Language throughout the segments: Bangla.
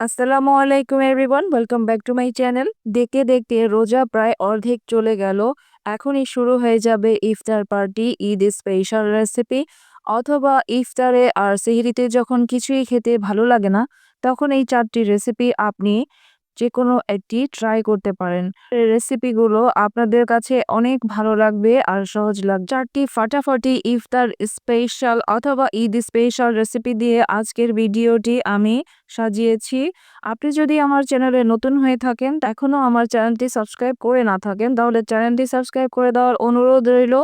আসসালামু আলাইকুম everyone, welcome back to my channel. দেখতে দেখতে রোজা প্রায় অর্ধেক চলে গেল। এখনই শুরু হয়ে যাবে ইফতার পার্টি, ঈদ স্পেশাল রেসিপি অথবা ইফতারে আর সেহরিতে যখন কিছুই খেতে ভালো লাগে না, তখন এই চারটি রেসিপি আপনি যে কোনো একটি ট্রাই করতে পারেন। রেসিপিগুলো আপনাদের কাছে অনেক ভালো লাগবে আর সহজ লাগবে। চারটি ফাটাফাটি ইফতার স্পেশাল অথবা ঈদ স্পেশাল রেসিপি দিয়ে আজকের ভিডিওটি আমি সাজিয়েছি। আপনি যদি আমার চ্যানেলে নতুন হয়ে থাকেন, এখনও আমার চ্যানেলটি সাবস্ক্রাইব করে না থাকেন, তাহলে চ্যানেলটি সাবস্ক্রাইব করে দেওয়ার অনুরোধ রইল।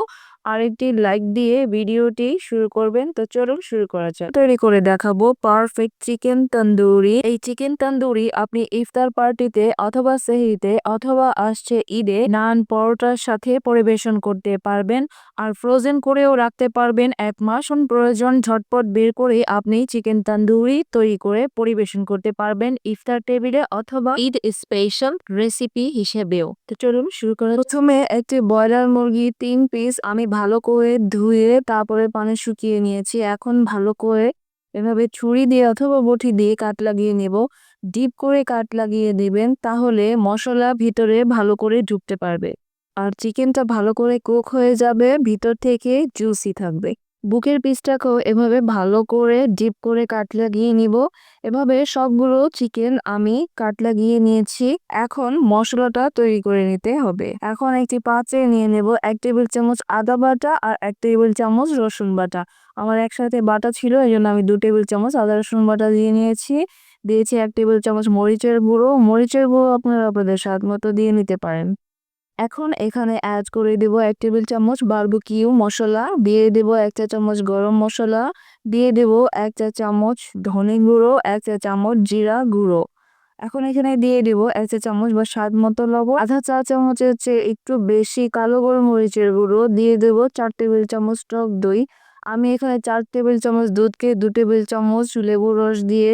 আরেকটি লাইক দিয়ে ভিডিওটি শুরু করবেন। তো চলুন শুরু করা যাক। তৈরি করে দেখাবো পারফেক্ট চিকেন তন্দুরি এই চিকেন তন্দুরি আপনি ইফতার পার্টিতে অথবা সেহিতে অথবা আসছে ঈদে নান পরোটার সাথে পরিবেশন করতে পারবেন আর ফ্রোজেন করেও রাখতে পারবেন এক মাস। প্রয়োজন ঝটপট বের করে আপনি চিকেন তন্দুরি তৈরি করে পরিবেশন করতে পারবেন ইফতার টেবিলে অথবা ঈদ স্পেশাল রেসিপি হিসেবেও। তো চলুন শুরু করা প্রথমে একটি ব্রয়লার মুরগি তিন পিস আমি ভালো করে ধুয়ে তারপরে পানি শুকিয়ে নিয়েছি। এখন ভালো করে এভাবে ছুরি দিয়ে অথবা বটি দিয়ে কাট লাগিয়ে নেব। ডিপ করে কাট লাগিয়ে দেবেন, তাহলে মশলা ভিতরে ভালো করে ঢুকতে পারবে। আর চিকেনটা ভালো করে কুক হয়ে যাবে, ভিতর থেকে জুসি থাকবে। বুকের পিসটাকেও এভাবে ভালো করে ডিপ করে কাট লাগিয়ে নিব। এভাবে সবগুলো চিকেন আমি কাট লাগিয়ে নিয়েছি। এখন মশলাটা তৈরি করে নিতে হবে। এখন একটি পাত্রে নিয়ে নেব এক টেবিল চামচ আদা বাটা আর এক টেবিল চামচ রসুন বাটা। আমার একসাথে বাটা ছিল এই জন্য আমি দু টেবিল চামচ আদা রসুন বাটা দিয়ে নিয়েছি। দিয়েছি এক টেবিল চামচ মরিচের গুঁড়ো। মরিচের গুঁড়ো আপনারা আপনাদের স্বাদ মতো দিয়ে নিতে পারেন। এখন এখানে অ্যাড করে দেব এক টেবিল চামচ বারবিকিউ মশলা, দিয়ে দেব এক চা চামচ গরম মশলা, দিয়ে দেব এক চা চামচ ধনে গুঁড়ো, এক চা চামচ জিরা গুঁড়ো। এখন এখানে দিয়ে দেব এক চা চামচ বা স্বাদ মতো লবণ, আধা চা চামচের চেয়ে একটু বেশি কালো গরম মরিচের গুঁড়ো, দিয়ে দেব চার টেবিল চামচ টক দই। আমি এখানে চার টেবিল চামচ দুধকে, দু টেবিল চামচ লেবুর রস দিয়ে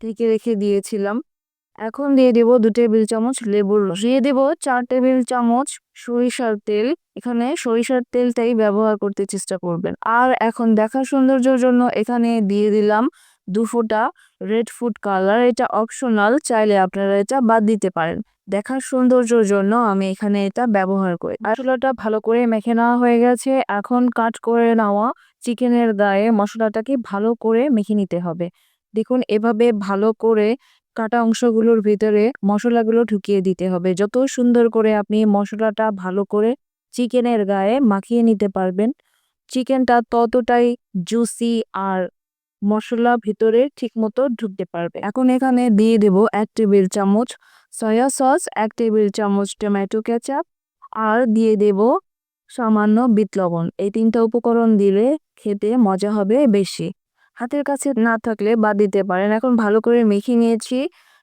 ঢেকে রেখে দিয়েছিলাম। এখন দিয়ে দেব দু টেবিল চামচ লেবুর রস। দিয়ে দেব চার টেবিল চামচ সরিষার তেল। এখানে সরিষার তেলটাই ব্যবহার করতে চেষ্টা করবেন। আর এখন দেখার সৌন্দর্যের জন্য এখানে দিয়ে দিলাম দু ফোঁটা রেড ফুড কালার। এটা অপশনাল, চাইলে আপনারা এটা বাদ দিতে পারেন। দেখার সৌন্দর্যের জন্য আমি এখানে এটা ব্যবহার করি। মশলাটা ভালো করে মেখে নেওয়া হয়ে গেছে। এখন কাট করে নেওয়া চিকেনের গায়ে মশলাটাকে ভালো করে মেখে নিতে হবে। দেখুন, এভাবে ভালো করে কাটা অংশগুলোর ভিতরে মশলাগুলো ঢুকিয়ে দিতে হবে। যত সুন্দর করে আপনি মশলাটা ভালো করে চিকেনের গায়ে মাখিয়ে নিতে পারবেন, চিকেনটা ততটাই জুসি আর মশলা ভিতরে ঠিকমতো ঢুকতে পারবে। এখন এখানে দিয়ে দেব এক টেবিল চামচ সয়া সস এক টেবিল চামচ টমেটো কেচাপ আর দিয়ে দেব সামান্য বিট লবণ। এই তিনটা উপকরণ দিলে খেতে মজা হবে বেশি। হাতের কাছে না থাকলে বাদ দিতে পারেন। এখন ভালো করে মেখে নিয়েছি।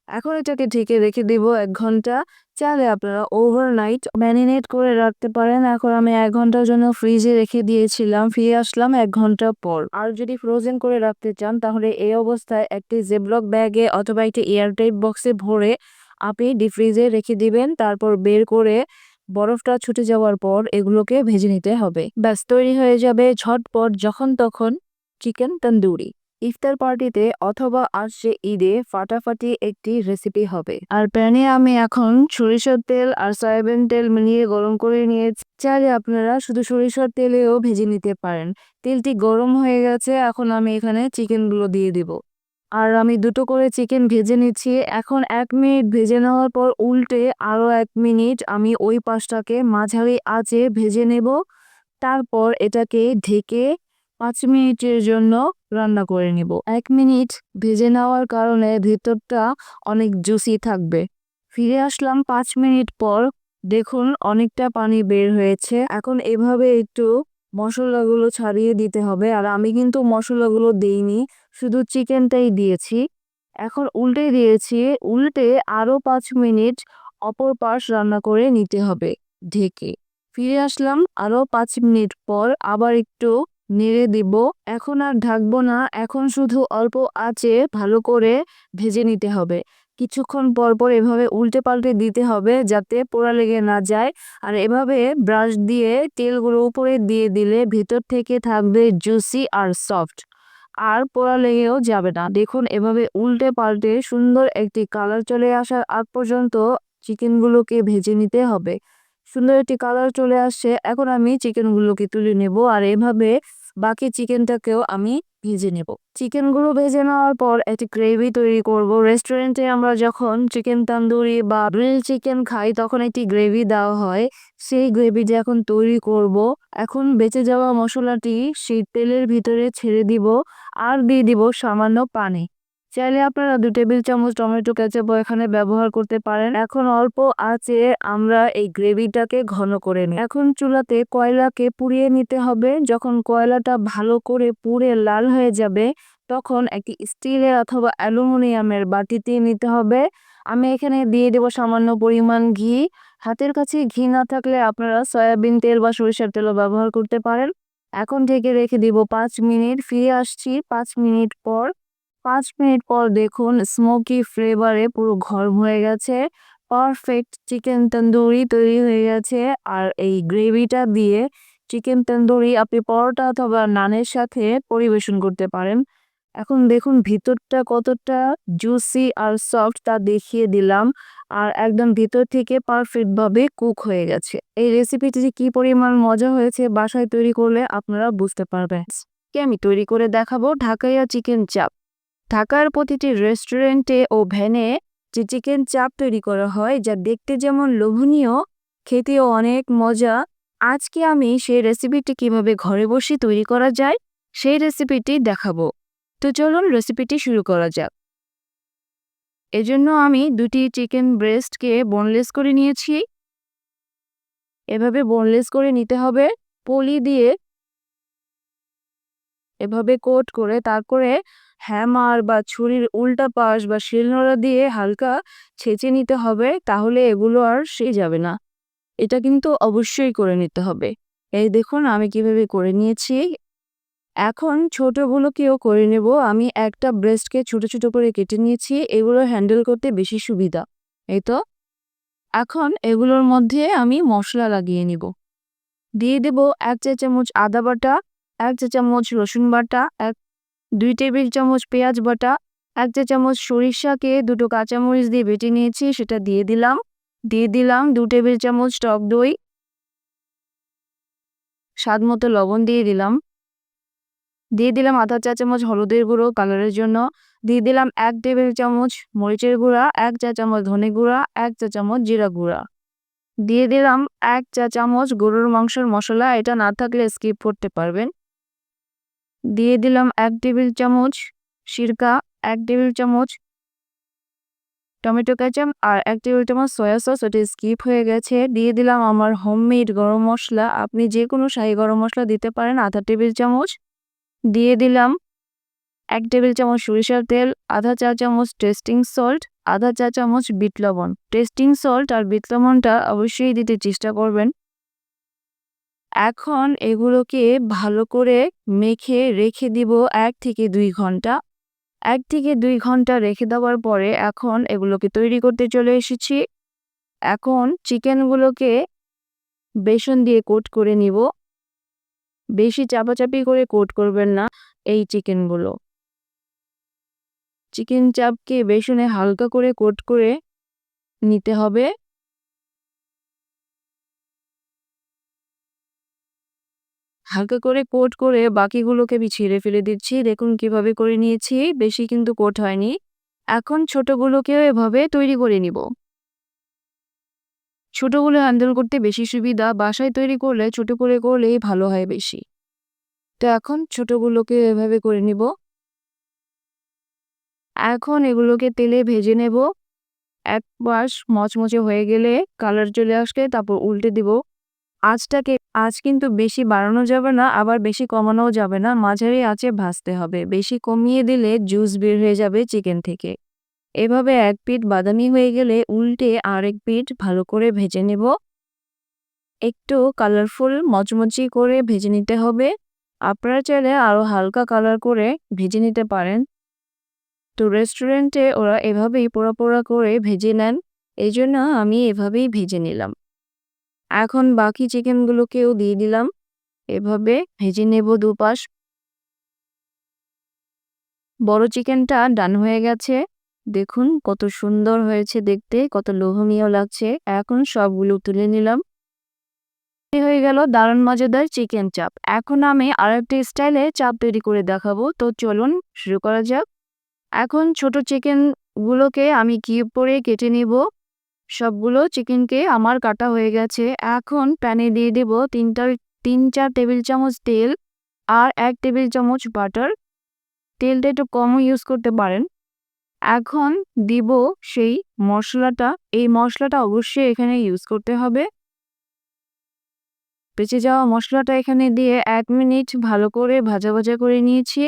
এখন এটাকে ঢেকে রেখে দিব এক ঘণ্টা। চাইলে আপনারা ওভারনাইট ম্যারিনেট করে রাখতে পারেন। এখন আমি এক ঘণ্টার জন্য ফ্রিজে রেখে দিয়েছিলাম। ফিরে আসলাম এক ঘণ্টা পর। আর যদি ফ্রোজেন করে রাখতে চান, তাহলে এই অবস্থায় একটি জেব্লক ব্যাগে অথবা একটি এয়ারটাইট বক্সে ভরে আপনি ডিপ ফ্রিজে রেখে দিবেন। তারপর বের করে বরফটা ছুটে যাওয়ার পর এগুলোকে ভেজে নিতে হবে। ব্যাস, তৈরি হয়ে যাবে ঝটপট যখন তখন চিকেন তন্দুরি। ইফতার পার্টিতে অথবা আসছে ঈদে ফাটাফাটি একটি রেসিপি হবে। আর প্যানে আমি এখন সরিষার তেল আর সয়াবিন তেল মিলিয়ে গরম করে নিয়েছি। চাইলে আপনারা শুধু সরিষার তেলেও ভেজে নিতে পারেন। তেলটি গরম হয়ে গেছে, এখন আমি এখানে চিকেনগুলো দিয়ে দিব। আর আমি দুটো করে চিকেন ভেজে নিচ্ছি। এখন এক মিনিট ভেজে নেওয়ার পর উল্টে আরও এক মিনিট আমি ওই পাশটাকে মাঝারি আঁচে ভেজে নেব। তারপর এটাকে ঢেকে পাঁচ মিনিটের জন্য রান্না করে নিব। এক মিনিট ভেজে নেওয়ার কারণে ভেতরটা অনেক জুসি থাকবে। ফিরে আসলাম পাঁচ মিনিট পর। দেখুন, অনেকটা পানি বের হয়েছে। এখন এভাবে একটু মশলাগুলো ছাড়িয়ে দিতে হবে। আর আমি কিন্তু মশলাগুলো দিইনি, শুধু চিকেনটাই দিয়েছি। এখন উল্টে দিয়েছি, উল্টে আরও পাঁচ মিনিট অপর পাশ রান্না করে নিতে হবে, ঢেকে। ফিরে আসলাম আরও পাঁচ মিনিট পর, আবার একটু নেড়ে দিব। এখন আর ঢাকবো না, এখন শুধু অল্প আঁচে ভালো করে ভেজে নিতে হবে। কিছুক্ষণ পর পর এভাবে উল্টে পাল্টে দিতে হবে যাতে পোড়া লেগে না যায়। আর এভাবে ব্রাশ দিয়ে তেলগুলো উপরে দিয়ে দিলে ভিতর থেকে থাকবে জুসি আর সফট। আর পোড়া লেগেও যাবে না। দেখুন, এভাবে উল্টে পাল্টে সুন্দর একটি কালার চলে আসার আগ পর্যন্ত চিকেনগুলোকে ভেজে নিতে হবে। সুন্দর একটি কালার চলে আসছে এখন আমি চিকেনগুলোকে তুলে নেব আর এভাবে বাকি চিকেনটাকেও আমি ভেজে নেব। চিকেনগুলো ভেজে নেওয়ার পর একটি গ্রেভি তৈরি করব। রেস্টুরেন্টে আমরা যখন চিকেন তান্দুরি বা গ্রিল চিকেন খাই, তখন একটি গ্রেভি দেওয়া হয়। সেই গ্রেভিটি এখন তৈরি করব। এখন বেঁচে যাওয়া মশলাটি সেই তেলের ভিতরে ছেড়ে দিব আর দিয়ে দিব সামান্য পানি। চাইলে আপনারা দু টেবিল চামচ টমেটো কেচাপ এখানে ব্যবহার করতে পারেন। এখন অল্প আঁচে আমরা এই গ্রেভিটাকে ঘন করে নিই। এখন চুলাতে কয়লাকে পুড়িয়ে নিতে হবে। যখন কয়লাটা ভালো করে পুড়ে লাল হয়ে যাবে, তখন একটি স্টিলের অথবা অ্যালুমিনিয়ামের বাটিতে নিতে হবে। আমি এখানে দিয়ে দেব সামান্য পরিমাণ ঘি। হাতের কাছে ঘি না থাকলে আপনারা সয়াবিন তেল বা সরিষার তেলও ব্যবহার করতে পারেন। এখন থেকে রেখে দিব পাঁচ মিনিট। ফিরে আসছি পাঁচ মিনিট পর। পাঁচ মিনিট পর দেখুন স্মোকি ফ্লেভারে পুরো ঘর হয়ে গেছে। পারফেক্ট চিকেন তন্দুরি তৈরি হয়ে গেছে। আর এই গ্রেভিটা দিয়ে চিকেন তন্দুরি আপনি পরোটা অথবা নানের সাথে পরিবেশন করতে পারেন। এখন দেখুন ভিতরটা কতটা জুসি আর সফট তা দেখিয়ে দিলাম। আর একদম ভিতর থেকে পারফেক্টভাবে কুক হয়ে গেছে। এই রেসিপিটি যে কী পরিমাণ মজা হয়েছে বাসায় তৈরি করলে আপনারা বুঝতে পারবেন। আমি তৈরি করে দেখাবো ঢাকাইয়া চিকেন চাপ ঢাকার প্রতিটি রেস্টুরেন্টে ও ভ্যানে যে চিকেন চাপ তৈরি করা হয়, যা দেখতে যেমন লোভনীয়, খেতেও অনেক মজা। আজকে আমি সেই রেসিপিটি কীভাবে ঘরে বসে তৈরি করা যায়, সেই রেসিপিটি দেখাবো। তো চলুন রেসিপিটি শুরু করা যাক। এজন্য আমি দুটি চিকেন ব্রেস্টকে বোনলেস করে নিয়েছি। এভাবে বোনলেস করে নিতে হবে, পলি দিয়ে। এভাবে কোট করে তারপরে হ্যামার বা ছুরির উল্টা পাশ বা শিলনোড়া দিয়ে হালকা ছেঁচে নিতে হবে, তাহলে এগুলো আর সে যাবে না। এটা কিন্তু অবশ্যই করে নিতে হবে। এই দেখুন, আমি কীভাবে করে নিয়েছি। এখন ছোটগুলোকেও করে নেব। আমি একটা ব্রেস্টকে ছোট ছোট করে কেটে নিয়েছি। এগুলো হ্যান্ডেল করতে বেশি সুবিধা। এই তো। এখন এগুলোর মধ্যে আমি মশলা লাগিয়ে নিব। দিয়ে দেব এক চা চামচ আদা বাটা, এক চা চামচ রসুন বাটা, এক দুই টেবিল চামচ পেঁয়াজ বাটা, এক চা চামচ সরিষাকে দুটো কাঁচামরিচ দিয়ে বেটে নিয়েছি, সেটা দিয়ে দিলাম। দিয়ে দিলাম দু টেবিল চামচ টক দই। স্বাদ মতো লবণ দিয়ে দিলাম। দিয়ে দিলাম আধা চা চামচ হলুদের গুঁড়ো কালারের জন্য। দিয়ে দিলাম এক টেবিল চামচ মরিচের গুঁড়া, এক চা চামচ ধনে গুঁড়া, এক চা চামচ জিরা গুঁড়া। দিয়ে দিলাম এক চা চামচ গরুর মাংসের মশলা, এটা না থাকলে স্কিপ করতে পারবেন। দিয়ে দিলাম এক টেবিল চামচ সিরকা, এক টেবিল চামচ টমেটো কেচাপ আর এক টেবিল চামচ সয়া সস। ওটা স্কিপ হয়ে গেছে। দিয়ে দিলাম আমার হোমমেড গরম মশলা। আপনি যে কোনো শাহি গরম মশলা দিতে পারেন আধা টেবিল চামচ। দিয়ে দিলাম এক টেবিল চামচ সরিষার তেল, আধা চা চামচ টেস্টিং সল্ট, আধা চা চামচ বিট লবণ। টেস্টিং সল্ট আর বিট লবণটা অবশ্যই দিতে চেষ্টা করবেন। এখন এগুলোকে ভালো করে মেখে রেখে দিব এক থেকে দুই ঘণ্টা। এক থেকে দুই ঘণ্টা রেখে দেওয়ার পরে এখন এগুলোকে তৈরি করতে চলে এসেছি। এখন চিকেনগুলোকে বেসন দিয়ে কোট করে নিব। বেশি চাপাচাপি করে কোট করবেন না এই চিকেনগুলো। চিকেন চাপকে বেসনে হালকা করে কোট করে নিতে হবে। হালকা করে কোট করে বাকিগুলোকে আমি ছিঁড়ে ফেলে দিচ্ছি। দেখুন কীভাবে করে নিয়েছি। বেশি কিন্তু কোট হয়নি। এখন ছোটগুলোকেও এভাবে তৈরি করে নিব। ছোটগুলো হ্যান্ডেল করতে বেশি সুবিধা। বাসায় তৈরি করলে ছোট করে করলেই ভালো হয় বেশি। তো এখন ছোটগুলোকে এভাবে করে নিব। এখন এগুলোকে তেলে ভেজে নেব। এক পাশ মচমচে হয়ে গেলে কালার চলে আসলে তারপর উল্টে দিব। আঁচটাকে আঁচ কিন্তু বেশি বাড়ানো যাবে না, আবার বেশি কমানোও যাবে না, মাঝারি আঁচে ভাজতে হবে। বেশি কমিয়ে দিলে জুস বের হয়ে যাবে চিকেন থেকে। এভাবে এক পিঠ বাদামি হয়ে গেলে উল্টে আরেক পিঠ ভালো করে ভেজে নেব। একটু কালারফুল মচমচি করে ভেজে নিতে হবে। আপনারা চাইলে আরও হালকা কালার করে ভেজে নিতে পারেন। তো রেস্টুরেন্টে ওরা এভাবেই পোড়া পোড়া করে ভেজে নেন। এই জন্য আমি এভাবেই ভেজে নিলাম। এখন বাকি চিকেনগুলোকেও দিয়ে দিলাম। এভাবে ভেজে নেব দুপাশ। বড় চিকেনটা ডান হয়ে গেছে। দেখুন কত সুন্দর হয়েছে দেখতে, কত লোভনীয় লাগছে। এখন সবগুলো তুলে নিলাম। হয়ে গেল দারুণ মজাদার চিকেন চাপ। এখন আমি আর আরেকটি স্টাইলে চাপ তৈরি করে দেখাবো। তো চলুন শুরু করা যাক। এখন ছোট চিকেনগুলোকে আমি কিউব করে কেটে নিব। সবগুলো চিকেনকে আমার কাটা হয়ে গেছে। এখন প্যানে দিয়ে দেব তিনটা তিন চার টেবিল চামচ তেল আর এক টেবিল চামচ বাটার। তেলটা একটু কমও ইউজ করতে পারেন। এখন দিব সেই মশলাটা। এই মশলাটা অবশ্যই এখানে ইউজ করতে হবে। বেঁচে যাওয়া মশলাটা এখানে দিয়ে এক মিনিট ভালো করে ভাজা ভাজা করে নিয়েছি।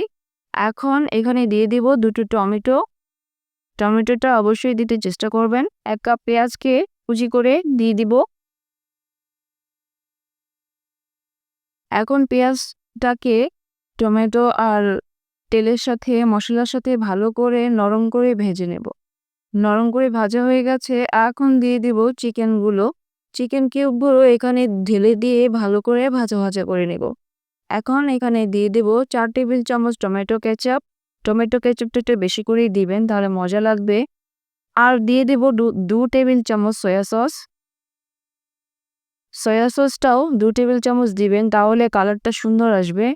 এখন এখানে দিয়ে দিব দুটো টমেটো। টমেটোটা অবশ্যই দিতে চেষ্টা করবেন। এক কাপ পেঁয়াজকে কুচি করে দিয়ে দিব। এখন পেঁয়াজটাকে টমেটো আর তেলের সাথে, মশলার সাথে ভালো করে নরম করে ভেজে নেব। নরম করে ভাজা হয়ে গেছে। এখন দিয়ে দিব চিকেনগুলো। চিকেন কিউবগুলো এখানে ঢেলে দিয়ে ভালো করে ভাজা ভাজা করে নেব। এখন এখানে দিয়ে দেব চার টেবিল চামচ টমেটো কেচাপ। টমেটো কেচাপটা একটু বেশি করেই দিবেন, তাহলে মজা লাগবে। আর দিয়ে দেব দু টেবিল চামচ সয়া সস। সয়া সসটাও দু টেবিল চামচ দিবেন, তাহলে কালারটা সুন্দর আসবে।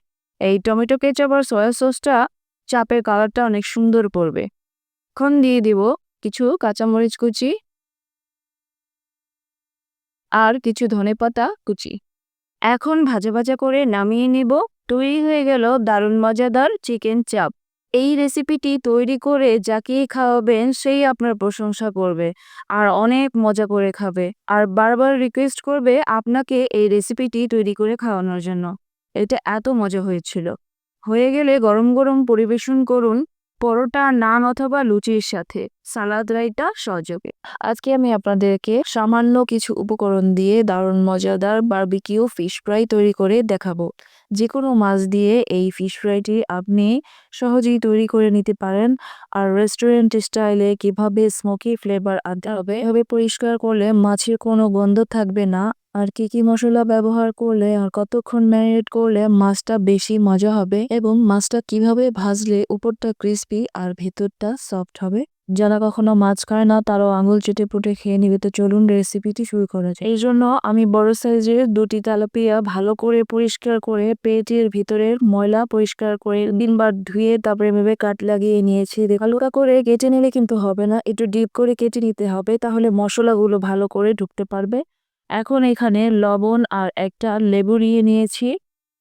এই টমেটো কেচাপ আর সয়া সসটা চাপের কালারটা অনেক সুন্দর পড়বে। এখন দিয়ে দিব কিছু কাঁচামরিচ কুচি। আর কিছু ধনে পাতা কুচি। এখন ভাজা ভাজা করে নামিয়ে নিব। তৈরি হয়ে গেল দারুণ মজাদার চিকেন চাপ। এই রেসিপিটি তৈরি করে যাকে খাওয়াবেন সেই আপনার প্রশংসা করবে। আর অনেক মজা করে খাবে। আর বারবার রিকোয়েস্ট করবে আপনাকে এই রেসিপিটি তৈরি করে খাওয়ানোর জন্য। এটা এত মজা হয়েছিল। হয়ে গেলে গরম গরম পরিবেশন করুন। পরোটা নান অথবা লুচির সাথে, সালাদ রাইটা সহযোগে। আজকে আমি আপনাদেরকে সামান্য কিছু উপকরণ দিয়ে দারুণ মজাদার বার্বিকিউ ফিশ ফ্রাই তৈরি করে দেখাবো। যে কোনো মাছ দিয়ে এই ফিশ ফ্রাইটি আপনি সহজেই তৈরি করে নিতে পারেন। আর রেস্টুরেন্ট স্টাইলে কীভাবে স্মোকি ফ্লেভার আনতে হবে, এভাবে পরিষ্কার করলে মাছের কোনো গন্ধ থাকবে না। আর কি কি মশলা ব্যবহার করলে আর কতক্ষণ ম্যারিনেট করলে মাছটা বেশি মজা হবে এবং মাছটা কীভাবে ভাজলে উপরটা ক্রিস্পি আর ভেতরটা সফট হবে? যারা কখনো মাছ খায় না, তারাও আঙুল চেটে পুটে খেয়ে নিবে। তো চলুন রেসিপিটি শুরু করা যায় এই জন্য আমি বড় সাইজের দুটি তালাপিয়া ভালো করে পরিষ্কার করে পেটের ভিতরের ময়লা পরিষ্কার করে দিনবার ধুয়ে তারপরে ভেবে কাট লাগিয়ে নিয়েছি। হালকা করে কেটে নিলে কিন্তু হবে না। একটু ডিপ করে কেটে নিতে হবে, তাহলে মশলাগুলো ভালো করে ঢুকতে পারবে। এখন এখানে লবণ আর একটা লেবু নিয়ে নিয়েছি।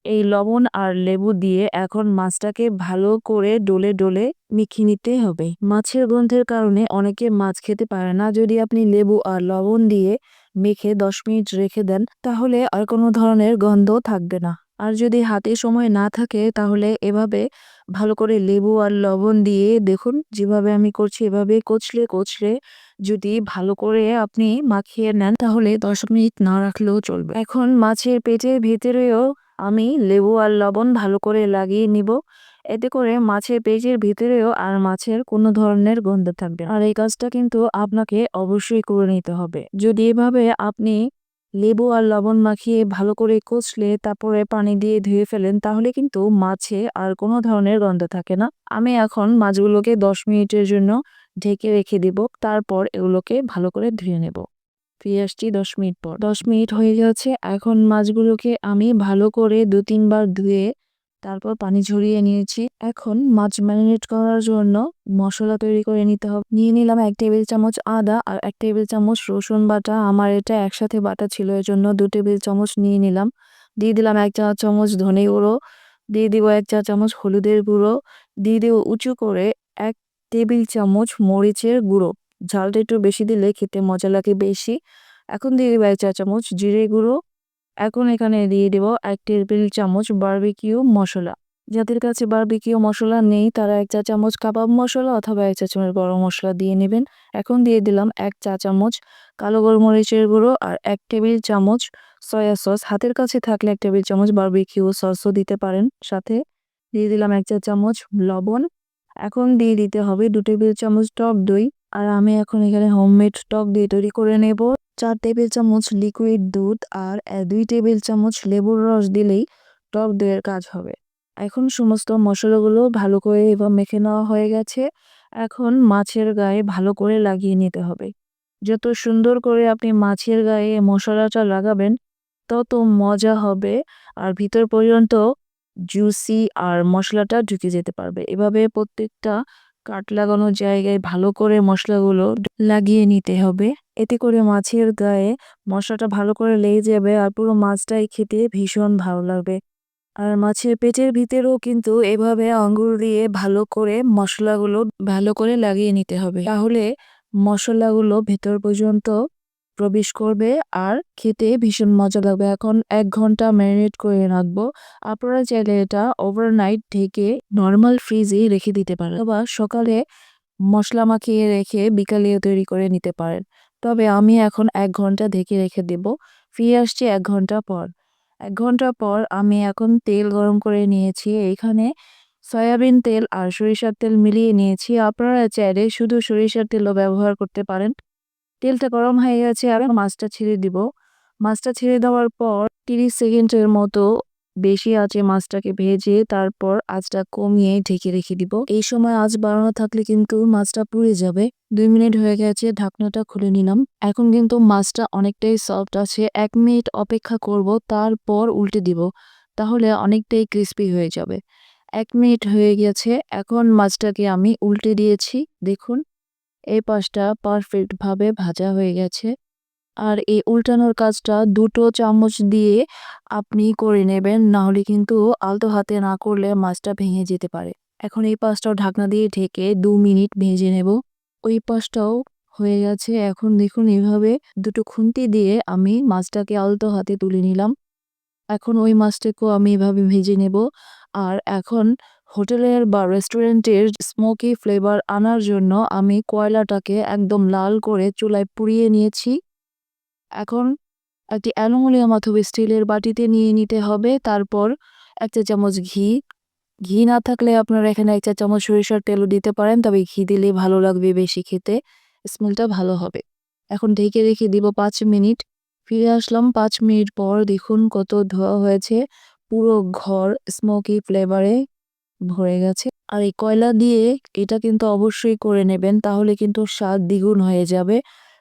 এই লবণ আর লেবু দিয়ে এখন মাছটাকে ভালো করে ডলে ডলে মিখিয়ে নিতে হবে। মাছের গন্ধের কারণে অনেকে মাছ খেতে পারে না। যদি আপনি লেবু আর লবণ দিয়ে মেখে দশ মিনিট রেখে দেন, তাহলে আর কোনো ধরনের গন্ধ থাকবে না। আর যদি হাতে সময় না থাকে, তাহলে এভাবে ভালো করে লেবু আর লবণ দিয়ে দেখুন যেভাবে আমি করছি এভাবে কচলে কচলে যদি ভালো করে আপনি মাখিয়ে নেন তাহলে দশ মিনিট না রাখলেও চলবে। এখন মাছের পেটের ভেতরেও আমি লেবু আর লবণ ভালো করে লাগিয়ে নিব। এতে করে মাছের পেজের ভিতরেও আর মাছের কোনো ধরনের গন্ধ থাকবে আর এই কাজটা কিন্তু আপনাকে অবশ্যই করে নিতে হবে। যদি এভাবে আপনি লেবু আর লবণ মাখিয়ে ভালো করে কষলে তারপরে পানি দিয়ে ধুয়ে ফেলেন, তাহলে কিন্তু মাছে আর কোনো ধরনের গন্ধ থাকে না। আমি এখন মাছগুলোকে দশ মিনিটের জন্য ঢেকে রেখে দিব, তারপর এগুলোকে ভালো করে ধুয়ে নেব। ফিরে আসছি দশ মিনিট পর। দশ মিনিট হয়ে গেছে, এখন মাছগুলোকে আমি ভালো করে দু তিনবার ধুয়ে তারপর পানি ঝরিয়ে নিয়েছি। এখন মাছ ম্যারিনেট করার জন্য মশলা তৈরি করে নিতে হবে। নিয়ে নিলাম এক টেবিল চামচ আদা আর এক টেবিল চামচ রসুন বাটা। আমার এটা একসাথে বাটা ছিল এর জন্য দু টেবিল চামচ নিয়ে নিলাম। দিয়ে দিলাম এক চা চামচ ধনে গুঁড়ো। দিয়ে দিব এক চা চামচ হলুদের গুঁড়ো। দিয়ে দিব উঁচু করে এক টেবিল চামচ মরিচের গুঁড়ো। ঝালটা একটু বেশি দিলে খেতে মজা লাগে বেশি। এখন দিয়ে দিব এক চা চামচ জিরে গুঁড়ো। এখন এখানে দিয়ে দেব এক টেবিল চামচ বার্বিকিউ মশলা। যাদের কাছে বার্বিকিউ মশলা নেই, তারা এক চা চামচ কাবাব মশলা অথবা এক চা চামচ গরম মশলা দিয়ে নেবেন। এখন দিয়ে দিলাম এক চা চামচ কালো গোলমরিচের গুঁড়ো আর এক টেবিল চামচ সয়া সস হাতের কাছে থাকলে এক টেবিল চামচ বার্বিকিউ সসও দিতে পারেন। সাথে দিয়ে দিলাম এক চা চামচ লবণ। এখন দিয়ে দিতে হবে দু টেবিল চামচ টক দই। আর আমি এখন এখানে হোমমেড টক দই তৈরি করে নেব। চার টেবিল চামচ লিকুইড দুধ আর দুই টেবিল চামচ লেবুর রস দিলেই টক দইয়ের কাজ হবে। এখন সমস্ত মশলাগুলো ভালো করে এবার মেখে নেওয়া হয়ে গেছে। এখন মাছের গায়ে ভালো করে লাগিয়ে নিতে হবে। যত সুন্দর করে আপনি মাছের গায়ে মশলাটা লাগাবেন, তত মজা হবে আর ভিতর পর্যন্ত জুসি আর মশলাটা ঢুকে যেতে পারবে। এভাবে প্রত্যেকটা কাট লাগানো জায়গায় ভালো করে মশলাগুলো লাগিয়ে নিতে হবে। এতে করে মাছের গায়ে মশলাটা ভালো করে লেগে যাবে আর পুরো মাছটাই খেতে ভীষণ ভালো লাগবে। আর মাছের পেটের ভিতরেও কিন্তু এভাবে আঙ্গুর দিয়ে ভালো করে মশলাগুলো ভালো করে লাগিয়ে নিতে হবে। তাহলে মশলাগুলো ভেতর পর্যন্ত প্রবেশ করবে আর খেতে ভীষণ মজা লাগবে। এখন এক ঘণ্টা ম্যারিনেট করে রাখব। আপনারা চাইলে এটা ওভারনাইট ঢেকে নর্মাল ফ্রিজে রেখে দিতে পারেন বা সকালে মশলা মাখিয়ে রেখে বিকালে তৈরি করে নিতে পারেন। তবে আমি এখন এক ঘণ্টা ঢেকে রেখে দেব। ফিরে আসছি এক ঘণ্টা পর। এক ঘণ্টা পর আমি এখন তেল গরম করে নিয়েছি। এইখানে সয়াবিন তেল আর সরিষার তেল মিলিয়ে নিয়েছি। আপনারা চাইলে শুধু সরিষার তেলও ব্যবহার করতে পারেন। তেলটা গরম হয়ে গেছে, আর মাছটা ছেড়ে দিব। মাছটা ছেড়ে দেওয়ার পর তিরিশ সেকেন্ডের মতো বেশি আছে মাছটাকে ভেজে তারপর আঁচটা কমিয়ে ঢেকে রেখে দিব। এই সময় আঁচ বাড়ানো থাকলে কিন্তু মাছটা পুড়ে যাবে। দুই মিনিট হয়ে গেছে, ঢাকনাটা খুলে নিলাম। এখন কিন্তু মাছটা অনেকটাই সফট আছে। এক মিনিট অপেক্ষা করব, তারপর উল্টে দিব। তাহলে অনেকটাই ক্রিস্পি হয়ে যাবে। এক মিনিট হয়ে গেছে, এখন মাছটাকে আমি উল্টে দিয়েছি। দেখুন। এই পাশটা পারফেক্টভাবে ভাজা হয়ে গেছে। আর এই উল্টানোর কাজটা দুটো চামচ দিয়ে আপনি করে নেবেন, নাহলে কিন্তু আলতো হাতে না করলে মাছটা ভেঙে যেতে পারে। এখন এই পাশটাও ঢাকনা দিয়ে ঢেকে দু মিনিট ভেজে নেব। ওই পাশটাও হয়ে গেছে। এখন দেখুন এভাবে দুটো খুন্তি দিয়ে আমি মাছটাকে আলতো হাতে তুলে নিলাম। এখন ওই মাছটাকেও আমি এভাবে ভেজে নেব। আর এখন হোটেলের বা রেস্টুরেন্টের স্মোকি ফ্লেভার আনার জন্য আমি কয়লাটাকে একদম লাল করে চুলায় পুড়িয়ে নিয়েছি। এখন একটি অ্যালুমিনিয়াম অথবা স্টিলের বাটিতে নিয়ে নিতে হবে। তারপর এক চা চামচ ঘি। ঘি না থাকলে আপনারা এখানে এক চা চামচ সরিষার তেলও দিতে পারেন, তবে ঘি দিলে ভালো লাগবে বেশি খেতে। স্মেলটা ভালো হবে। এখন ঢেকে রেখে দিব পাঁচ মিনিট। ফিরে আসলাম পাঁচ মিনিট পর। দেখুন কত ধোয়া হয়েছে। পুরো ঘর স্মোকি ফ্লেভারে। ভরে গেছে। আর এই কয়লা দিয়ে এটা কিন্তু অবশ্যই করে নেবেন, তাহলে কিন্তু স্বাদ দ্বিগুণ হয়ে যাবে।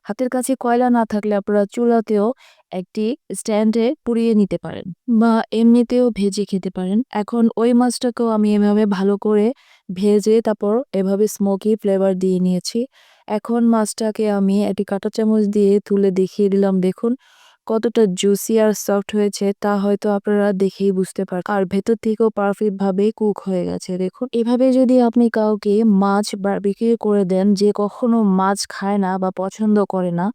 হাতের কাছে কয়লা না থাকলে আপনারা চুলাতেও একটি স্ট্যান্ডে পুড়িয়ে নিতে পারেন বা এমনিতেও ভেজে খেতে পারেন। এখন ওই মাছটাকেও আমি এভাবে ভালো করে ভেজে তারপর এভাবে স্মোকি ফ্লেভার দিয়ে নিয়েছি। এখন মাছটাকে আমি একটি কাঁটা চামচ দিয়ে তুলে দেখিয়ে দিলাম, দেখুন। কতটা জুসি আর সফট হয়েছে তা হয়তো আপনারা দেখেই বুঝতে পারেন আর ভেতর থেকেও পারফেক্ট ভাবে কুক হয়ে গেছে। দেখুন, এভাবে যদি আপনি কাউকে মাছ বিক্রি করে দেন যে কখনো মাছ খায় না বা পছন্দ করে না,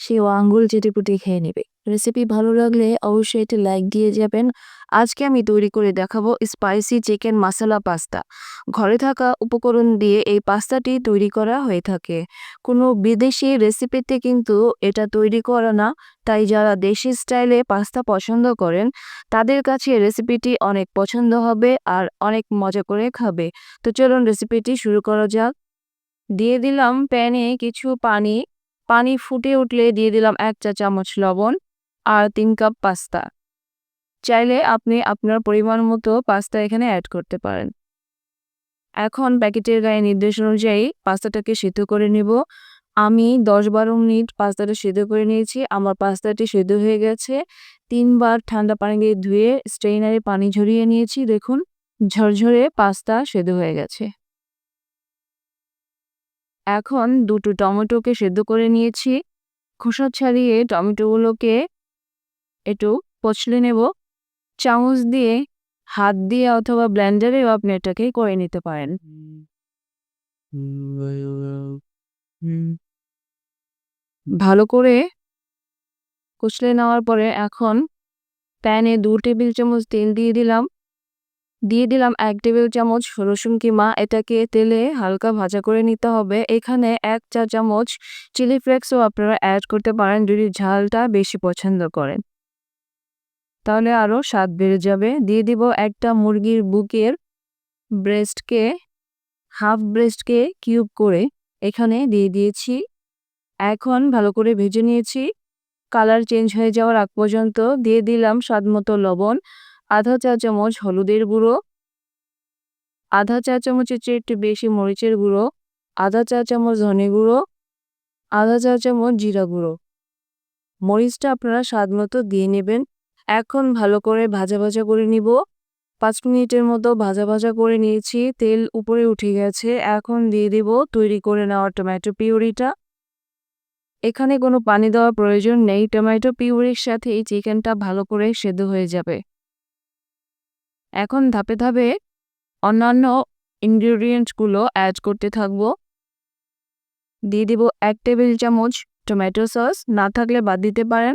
সেও আঙ্গুল চেটেপুটি খেয়ে নেবে। রেসিপি ভালো লাগলে অবশ্যই একটি লাইক দিয়ে যাবেন। আজকে আমি তৈরি করে দেখাবো স্পাইসি চিকেন মশলা পাস্তা ঘরে থাকা উপকরণ দিয়ে এই পাস্তাটি তৈরি করা হয়ে থাকে। কোনো বিদেশি রেসিপিতে কিন্তু এটা তৈরি করা না। তাই যারা দেশি স্টাইলে পাস্তা পছন্দ করেন, তাদের কাছে রেসিপিটি অনেক পছন্দ হবে আর অনেক মজা করে খাবে। তো চলুন রেসিপিটি শুরু করা যাক। দিয়ে দিলাম প্যানে কিছু পানি। পানি ফুটে উঠলে দিয়ে দিলাম এক চা চামচ লবণ। আর তিন কাপ পাস্তা। চাইলে আপনি আপনার পরিমাণ মতো পাস্তা এখানে অ্যাড করতে পারেন। এখন প্যাকেটের গায়ে নির্দেশ অনুযায়ী পাস্তাটাকে সিদ্ধ করে নেব। আমি দশ বারো মিনিট পাস্তাটা সিদ্ধ করে নিয়েছি। আমার পাস্তাটি সিদ্ধ হয়ে গেছে। তিনবার ঠান্ডা পানি দিয়ে ধুয়ে স্ট্রেইনারে পানি ঝরিয়ে নিয়েছি। দেখুন, ঝরঝরে পাস্তা সেদ্ধ হয়ে গেছে। এখন দুটো টমেটোকে সেদ্ধ করে নিয়েছি। খোসা ছাড়িয়ে টমেটোগুলোকে একটু পচলে নেব। চামচ দিয়ে হাত দিয়ে অথবা ব্লেন্ডারেও আপনি এটাকে করে নিতে পারেন। ভালো করে কুচলে নেওয়ার পরে এখন প্যানে দু টেবিল চামচ তেল দিয়ে দিলাম। দিয়ে দিলাম এক টেবিল চামচ রসুন কিমা। এটাকে তেলে হালকা ভাজা করে নিতে হবে। এখানে এক চা চামচ চিলি ফ্লেক্সও আপনারা অ্যাড করতে পারেন যদি ঝালটা বেশি পছন্দ করেন। তাহলে আরও স্বাদ বেড়ে যাবে। দিয়ে দিব একটা মুরগির বুকের ব্রেস্টকে হাফ ব্রেস্টকে কিউব করে এখানে দিয়ে দিয়েছি। এখন ভালো করে ভেজে নিয়েছি। কালার চেঞ্জ হয়ে যাওয়ার আগ পর্যন্ত দিয়ে দিলাম স্বাদ মতো লবণ, আধা চা চামচ হলুদের গুঁড়ো, আধা চা চামচের চেয়ে একটু বেশি মরিচের গুঁড়ো, আধা চা চামচ ধনে গুঁড়ো, আধা চা চামচ জিরা গুঁড়ো। মরিচটা আপনারা স্বাদ মতো দিয়ে নেবেন। এখন ভালো করে ভাজা ভাজা করে নিব। পাঁচ মিনিটের মতো ভাজা ভাজা করে নিয়েছি, তেল উপরে উঠে গেছে। এখন দিয়ে দিব তৈরি করে নেওয়া টমেটো পিউরিটা। এখানে কোনো পানি দেওয়ার প্রয়োজন নেই, টমেটো পিউরির সাথে এই চিকেনটা ভালো করে সেদ্ধ হয়ে যাবে। এখন ধাপে ধাপে অন্যান্য ইনগ্রিডিয়েন্টসগুলো অ্যাড করতে থাকব। দিয়ে দিব এক টেবিল চামচ টমেটো সস, না থাকলে বাদ দিতে পারেন।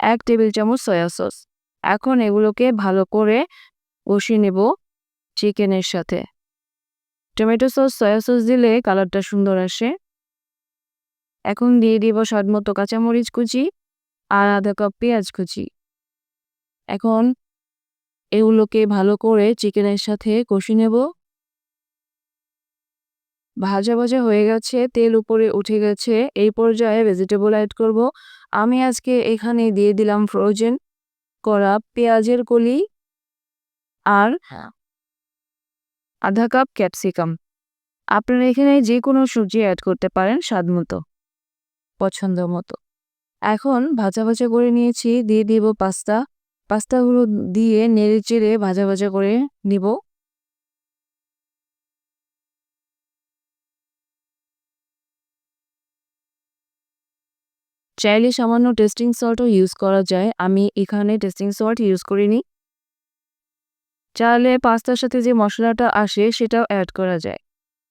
এক টেবিল চামচ সয়া সস। এখন এগুলোকে ভালো করে কষিয়ে নেব চিকেনের সাথে। টমেটো সস, সয়া সস দিলে কালারটা সুন্দর আসে। এখন দিয়ে দিব স্বাদ মতো কাঁচামরিচ কুচি আর আধা কাপ পেঁয়াজ কুচি। এখন এগুলোকে ভালো করে চিকেনের সাথে কষিয়ে নেব। ভাজা ভাজা হয়ে গেছে তেল উপরে উঠে গেছে এই পর্যায়ে ভেজিটেবল অ্যাড করব। আমি আজকে এখানে দিয়ে দিলাম ফ্রোজেন করা পেঁয়াজের কলি আর আধা কাপ ক্যাপসিকাম আপনারা এখানে যে কোনো সবজি অ্যাড করতে পারেন স্বাদ মতো পছন্দ মতো। এখন ভাজা ভাজা করে নিয়েছি দিয়ে দিব পাস্তা। পাস্তাগুলো দিয়ে নেড়ে চেড়ে ভাজা ভাজা করে নিব। চাইলে সামান্য টেস্টিং সল্টও ইউজ করা যায়। আমি এখানে টেস্টিং সল্ট ইউজ করিনি। চাইলে পাস্তার সাথে যে মশলাটা আসে সেটাও অ্যাড করা যায়।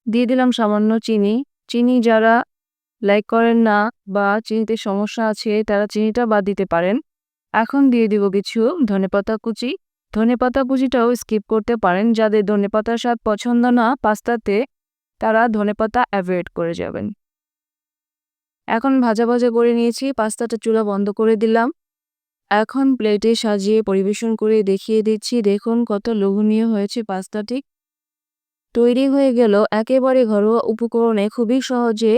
দিয়ে দিলাম সামান্য চিনি। চিনি যারা লাইক করেন না বা চিনিতে সমস্যা আছে, তারা চিনিটা বাদ দিতে পারেন। এখন দিয়ে দিব কিছু ধনেপাতা কুচি। ধনেপাতা কুচিটাও স্কিপ করতে পারেন। যাদের ধনেপাতার স্বাদ পছন্দ না পাস্তাতে, তারা ধনেপাতা অ্যাভয়েড করে যাবেন। এখন ভাজা ভাজা করে নিয়েছি, পাস্তাটা চুলা বন্ধ করে দিলাম। এখন প্লেটে সাজিয়ে পরিবেশন করে দেখিয়ে দিচ্ছি, দেখুন কত লোভনীয় হয়েছে পাস্তাটি তৈরি হয়ে গেল একেবারে ঘরোয়া উপকরণে খুবই সহজে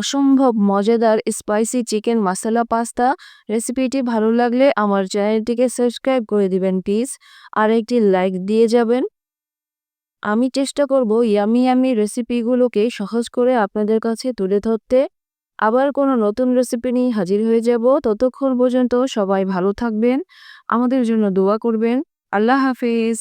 অসম্ভব মজাদার স্পাইসি চিকেন মশলা পাস্তা রেসিপিটি ভালো লাগলে আমার চ্যানেলটিকে সাবস্ক্রাইব করে দিবেন প্লিজ আর একটি লাইক দিয়ে যাবেন। আমি চেষ্টা করব ইয়ামি ইয়ামি রেসিপিগুলোকে সহজ করে আপনাদের কাছে তুলে ধরতে। আবার কোনো নতুন রেসিপি নিয়ে হাজির হয়ে যাব। ততক্ষণ পর্যন্ত সবাই ভালো থাকবেন। আমাদের জন্য দোয়া করবেন। আল্লাহ হাফিজ।